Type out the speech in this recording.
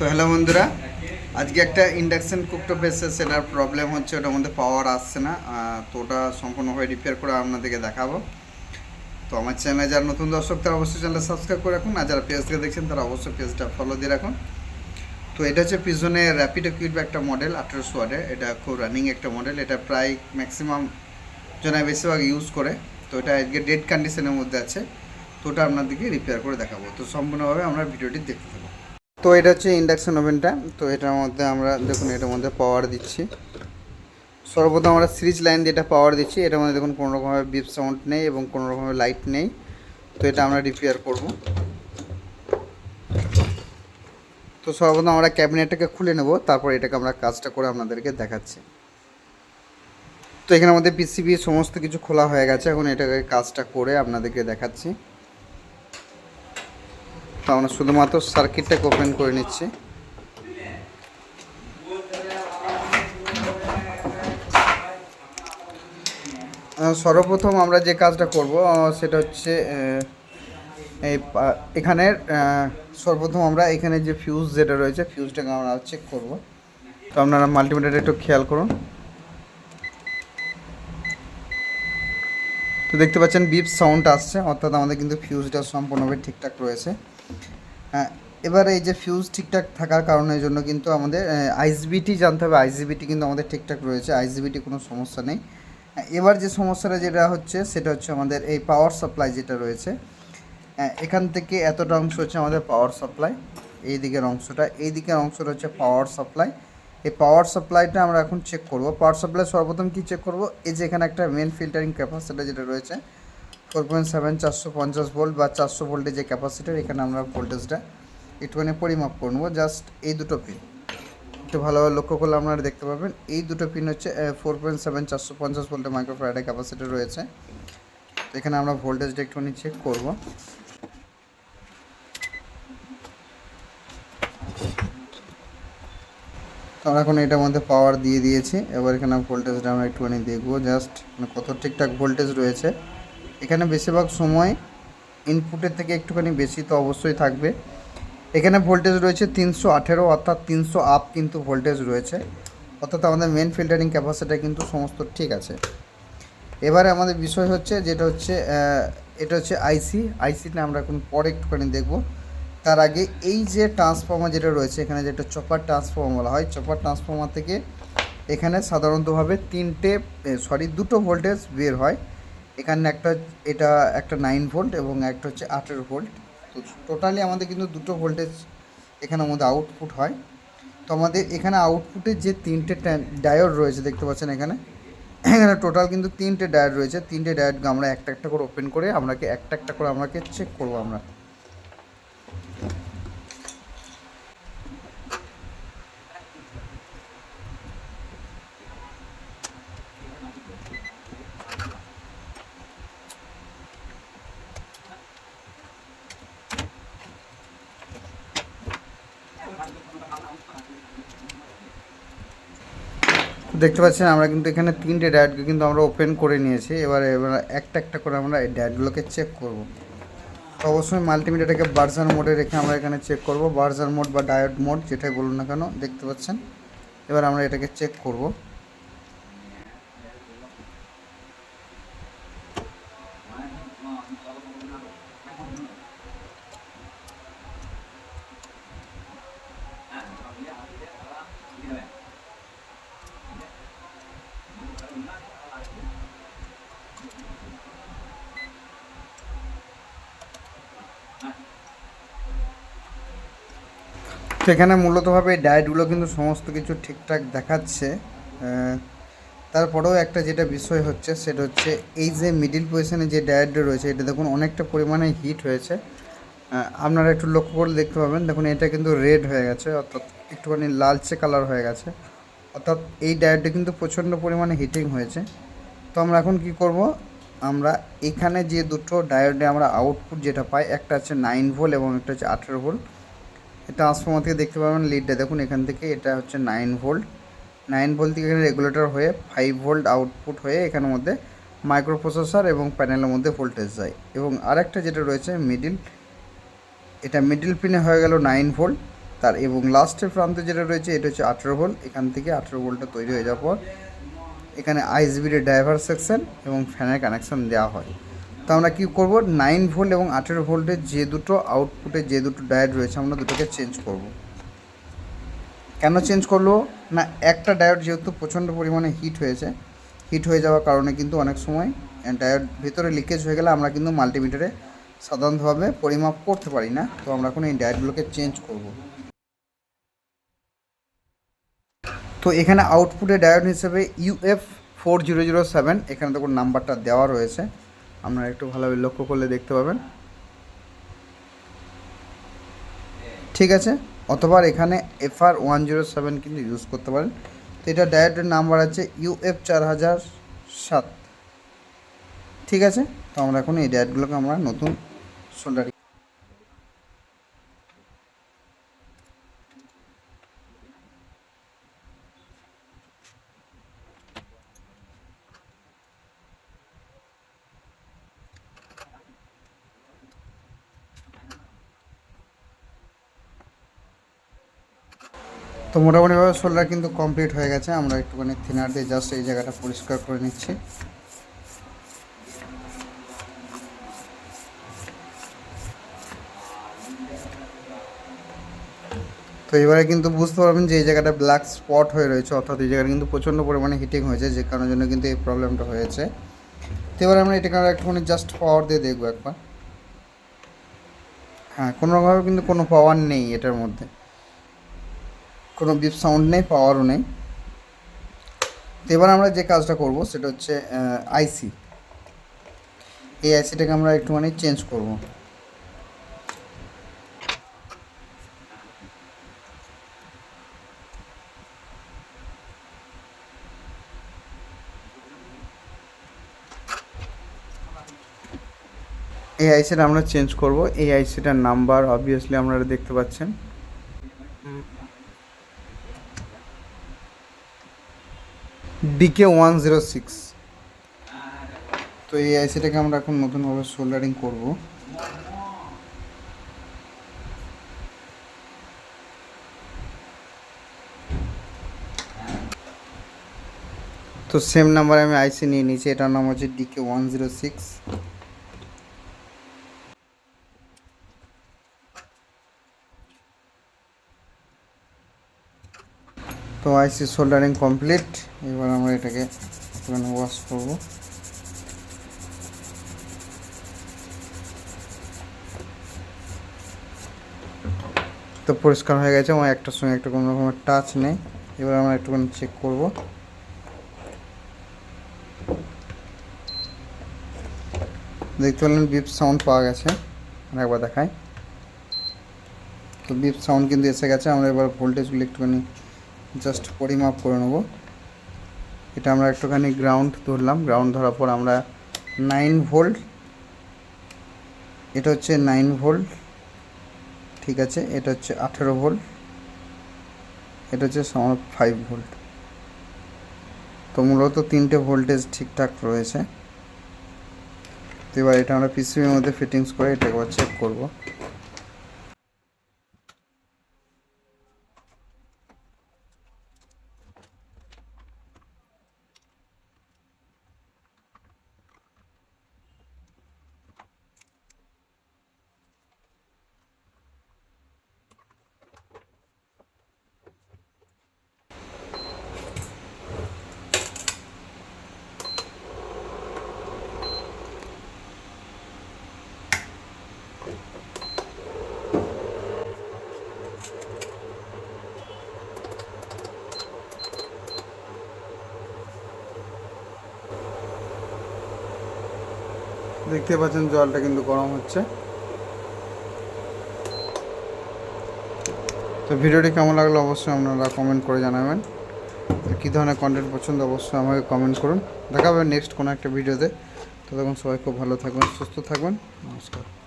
তো হ্যালো বন্ধুরা, আজকে একটা ইন্ডাকশান কুকটপ এসেছে সেটার প্রবলেম হচ্ছে, ওটার মধ্যে পাওয়ার আসছে না তো ওটা সম্পূর্ণভাবে রিপেয়ার করে আপনাদেরকে দেখাবো। তো আমার চ্যানেলে যারা নতুন দর্শক, তারা অবশ্যই চ্যানেলটা সাবস্ক্রাইব করে রাখুন, আর যারা পেজ থেকে দেখছেন, তারা অবশ্যই পেজটা ফলো দিয়ে রাখুন। তো এটা হচ্ছে পিছনে র্যাপিড কিউব একটা মডেল আঠেরোশো ওয়ার্ডের এটা খুব রানিং একটা মডেল এটা প্রায় ম্যাক্সিমাম জনায় বেশিরভাগ ইউজ করে, তো এটা আজকে ডেড কন্ডিশনের মধ্যে আছে, তো ওটা আপনাদেরকে রিপেয়ার করে দেখাবো। তো সম্পূর্ণভাবে আমরা ভিডিওটি দেখতে থাকব। তো এটা হচ্ছে ইন্ডাকশন ওভেনটা তো এটার মধ্যে আমরা দেখুন, এটার মধ্যে পাওয়ার দিচ্ছি। সর্বপ্রথম আমরা সিরিজ লাইন দিয়ে এটা পাওয়ার দিচ্ছি। এটার মধ্যে দেখুন কোনো রকমের বিপ সাউন্ড নেই এবং কোনো রকমের লাইট নেই। তো এটা আমরা রিপেয়ার করব। তো সর্বপ্রথম আমরা ক্যাবিনেটটাকে খুলে নেব। তারপর এটাকে আমরা কাজটা করে আপনাদেরকে দেখাচ্ছি। তো এখানে আমাদের পিসিবি সমস্ত কিছু খোলা হয়ে গেছে। এখন এটাকে কাজটা করে আপনাদেরকে দেখাচ্ছি। আমরা শুধুমাত্র সার্কিটটাকে ওপেন করে নিচ্ছি। সর্বপ্রথম আমরা যে কাজটা করব সেটা হচ্ছে এই এখানের সর্বপ্রথম আমরা এখানে যে ফিউজ যেটা রয়েছে ফিউজটাকে আমরা চেক করব। তো আপনারা মাল্টিমিটারটা একটু খেয়াল করুন। তো দেখতে পাচ্ছেন বিপ সাউন্ড আসছে, অর্থাৎ আমাদের কিন্তু ফিউজটা সম্পূর্ণভাবে ঠিকঠাক রয়েছে। এবারে এই যে ফিউজ ঠিকঠাক থাকার কারণের জন্য কিন্তু আমাদের আইসবিটি জানতে হবে। আইসিবিটি কিন্তু আমাদের ঠিকঠাক রয়েছে আইসিবিটি কোনো সমস্যা নেই। হ্যাঁ, এবার যে সমস্যাটা যেটা হচ্ছে সেটা হচ্ছে আমাদের এই পাওয়ার সাপ্লাই যেটা রয়েছে। হ্যাঁ, এখান থেকে এতটা অংশ হচ্ছে আমাদের পাওয়ার সাপ্লাই এই দিকের অংশটা। এই দিকের অংশটা হচ্ছে পাওয়ার সাপ্লাই এই পাওয়ার সাপ্লাইটা আমরা এখন চেক করব। পাওয়ার সাপ্লাই সর্বপ্রথম কি চেক করব? এই যে এখানে একটা মেন ফিল্টারিং ক্যাপাসিটি যেটা রয়েছে ফোর পয়েন্ট সেভেন চারশো পঞ্চাশ ভোল্ট বা চারশো ভোল্টের যে ক্যাপাসিটার এখানে আমরা ভোল্টেজটা একটুখানি পরিমাপ করে নেব জাস্ট এই দুটো পিন একটু ভালোভাবে লক্ষ্য করলে আপনারা দেখতে পাবেন, এই দুটো পিন হচ্ছে ফোর পয়েন্ট সেভেন চারশো পঞ্চাশ ভোল্টের মাইক্রোফ্রাইডের ক্যাপাসিটি রয়েছে। এখানে আমরা ভোল্টেজটা একটুখানি চেক করব। আমরা এখন এটার মধ্যে পাওয়ার দিয়ে দিয়েছি। এবার এখানে ভোল্টেজটা আমরা একটুখানি দেখব। জাস্ট মানে কত ঠিকঠাক ভোল্টেজ রয়েছে। এখানে বেশিরভাগ সময় ইনপুটের থেকে একটুখানি বেশি তো অবশ্যই থাকবে। এখানে ভোল্টেজ রয়েছে তিনশো আঠেরো, অর্থাৎ তিনশো আপ কিন্তু ভোল্টেজ রয়েছে। অর্থাৎ আমাদের মেন ফিল্টারিং ক্যাপাসিটি কিন্তু সমস্ত ঠিক আছে। এবারে আমাদের বিষয় হচ্ছে যেটা হচ্ছে এটা হচ্ছে আইসি আইসিটা আমরা এখন পরে একটুখানি দেখব। তার আগে এই যে ট্রান্সফর্মার যেটা রয়েছে, এখানে যেটা চপার ট্রান্সফর্মার বলা হয় চপার ট্রান্সফর্মার থেকে এখানে সাধারণতভাবে তিনটে সরি দুটো ভোল্টেজ বের হয়। এখানে একটা, এটা একটা নাইন ভোল্ট এবং একটা হচ্ছে আঠেরো ভোল্ট তো টোটালি আমাদের কিন্তু দুটো ভোল্টেজ এখানে আমাদের আউটপুট হয়। তো আমাদের এখানে আউটপুটে যে তিনটে ডায়োড রয়েছে, দেখতে পাচ্ছেন এখানে? এখানে টোটাল কিন্তু তিনটে ডায়োড রয়েছে। তিনটে ডায়োডকে আমরা একটা একটা করে ওপেন করে, আমরাকে একটা একটা করে, আমরাকে চেক করব আমরা। দেখতে পাচ্ছেন, আমরা কিন্তু এখানে তিনটে ডায়েটকে কিন্তু আমরা ওপেন করে নিয়েছি। এবার এবার একটা একটা করে আমরা এই ডায়েটগুলোকে চেক করব। অবশ্যই মাল্টিমিডিয়াটাকে বার্জার মোডে রেখে আমরা এখানে চেক করব। বার্জার মোড বা ডায়েট মোড যেটাই বলুন না কেন, দেখতে পাচ্ছেন। এবার আমরা এটাকে চেক করব। সেখানে মূলতভাবে ডায়েটগুলো কিন্তু সমস্ত কিছু ঠিকঠাক দেখাচ্ছে। তারপরেও একটা যেটা বিষয় হচ্ছে সেটা হচ্ছে এই যে মিডিল পজিশনে যে ডায়েটটা রয়েছে, এটা দেখুন অনেকটা পরিমাণে হিট হয়েছে। আপনারা একটু লক্ষ্য করে দেখতে পাবেন, দেখুন এটা কিন্তু রেড হয়ে গেছে, অর্থাৎ একটুখানি লালচে কালার হয়ে গেছে। অর্থাৎ এই ডায়েটটা কিন্তু প্রচণ্ড পরিমাণে হিটিং হয়েছে। তো আমরা এখন কি করব? আমরা এখানে যে দুটো ডায়োডে আমরা আউটপুট যেটা পাই, একটা হচ্ছে নাইন ভোল্ট এবং একটা হচ্ছে আঠেরো ভোল্ট ট্রান্সফর্মার থেকে দেখতে পাবেন লিডটা দেখুন, এখান থেকে এটা হচ্ছে নাইন ভোল্ট নাইন ভোল্ট থেকে এখানে রেগুলেটর হয়ে ফাইভ ভোল্ট আউটপুট হয়ে এখানের মধ্যে মাইক্রো প্রসেসর এবং প্যানেলের মধ্যে ভোল্টেজ যায়। এবং আরেকটা যেটা রয়েছে মিডিল এটা মিডিল পিনে হয়ে গেল নাইন ভোল্ট তার, এবং লাস্টের প্রান্তে যেটা রয়েছে, এটা হচ্ছে আঠেরো ভোল্ট এখান থেকে আঠেরো ভোল্টটা তৈরি হয়ে যাওয়ার পর এখানে আইসবির ড্রাইভার সেকশন এবং ফ্যানের কানেকশন দেওয়া হয়। তো আমরা কী করব? নাইন ভোল্ট এবং আঠেরো ভোল্টের যে দুটো আউটপুটে যে দুটো ডায়োড রয়েছে, আমরা দুটোকে চেঞ্জ করব। কেন চেঞ্জ করল? না, একটা ডায়োড যেহেতু প্রচণ্ড পরিমাণে হিট হয়েছে হিট হয়ে যাওয়ার কারণে কিন্তু অনেক সময় ডায়োড ভিতরে লিকেজ হয়ে গেলে আমরা কিন্তু মাল্টিমিটারে সাধারণভাবে পরিমাপ করতে পারি না, তো আমরা এখন এই ডায়োডগুলোকে চেঞ্জ করব। তো এখানে আউটপুটে ডায়োড হিসেবে UF four zero zero seven এখানে দেখুন নাম্বারটা দেওয়া রয়েছে। আপনারা একটু ভালোভাবে লক্ষ্য করলে দেখতে পাবেন। ঠিক আছে? অথবা এখানে F R one zero seven কিন্তু ইউজ করতে পারেন। তো এটা ডায়েটের নাম্বার আছে ইউএফ চার হাজার সাত ঠিক আছে? তো আমরা এখন এই ডায়েটগুলোকে আমরা নতুন সোল্ডারিং তো মোটামুটিভাবে সোল্ডার কিন্তু কমপ্লিট হয়ে গেছে। আমরা একটুখানি থিনার দিয়ে জাস্ট এই জায়গাটা পরিষ্কার করে নিচ্ছি। তো এবারে কিন্তু বুঝতে পারবেন যে এই জায়গাটা ব্ল্যাক স্পট হয়ে রয়েছে, অর্থাৎ এই জায়গাটা কিন্তু প্রচণ্ড পরিমাণে হিটিং হয়েছে, যে কারণের জন্য কিন্তু এই প্রবলেমটা হয়েছে। তো এবার আমরা এটাকে একটুখানি জাস্ট পাওয়ার দিয়ে দেখব একবার। হ্যাঁ কোনোভাবে কিন্তু কোনো পাওয়ার নেই এটার মধ্যে। কোনো বিপ সাউন্ড নেই পাওয়ারও নেই। তো এবার আমরা যে কাজটা করব, সেটা হচ্ছে আইসি এই আইসিটাকে আমরা একটুখানি চেঞ্জ করব। এই আইসিটা আমরা চেঞ্জ করব। এই আইসিটার নাম্বার অবভিয়াসলি আপনারা দেখতে পাচ্ছেন। ডিকে ওয়ান জিরো সিক্স তো এই আইসিটাকে আমরা এখন নতুনভাবে সোল্ডারিং করব। তো সেম নাম্বারে আমি আইসি নিয়ে নিয়েছি, এটার নাম হচ্ছে ডিকে ওয়ান জিরো সিক্স তো আইসি সোল্ডারিং কমপ্লিট। এবার আমরা এটাকে একটুখানি ওয়াশ করব। তো পরিষ্কার হয়ে গেছে, আমার একটার সঙ্গে একটা কোনো রকমের টাচ নেই। এবার আমরা একটুখানি চেক করব। দেখতে পেলেন বিপ সাউন্ড পাওয়া গেছে। একবার দেখাই। তো বিপ সাউন্ড কিন্তু এসে গেছে, আমরা এবার ভোল্টেজগুলো একটুখানি জাস্ট পরিমাপ করে নেব। এটা আমরা একটুখানি গ্রাউন্ড ধরলাম। গ্রাউন্ড ধরার পর আমরা নাইন ভোল্ট এটা হচ্ছে নাইন ভোল্ট ঠিক আছে, এটা হচ্ছে আঠেরো ভোল্ট এটা হচ্ছে ফাইভ ভোল্ট তো মূলত তিনটে ভোল্টেজ ঠিকঠাক রয়েছে। তো এবার এটা আমরা পিসিবির মধ্যে ফিটিংস করে এটাকে চেক করব। দেখতে পাচ্ছেন জলটা কিন্তু গরম হচ্ছে। তো ভিডিওটি কেমন লাগল অবশ্যই আপনারা কমেন্ট করে জানাবেন। কী ধরনের কন্টেন্ট পছন্দ অবশ্যই আমাকে কমেন্ট করুন। দেখা নেক্সট কোনো একটা ভিডিওতে তো। তখন সবাই খুব ভালো থাকবেন, সুস্থ থাকবেন। নমস্কার।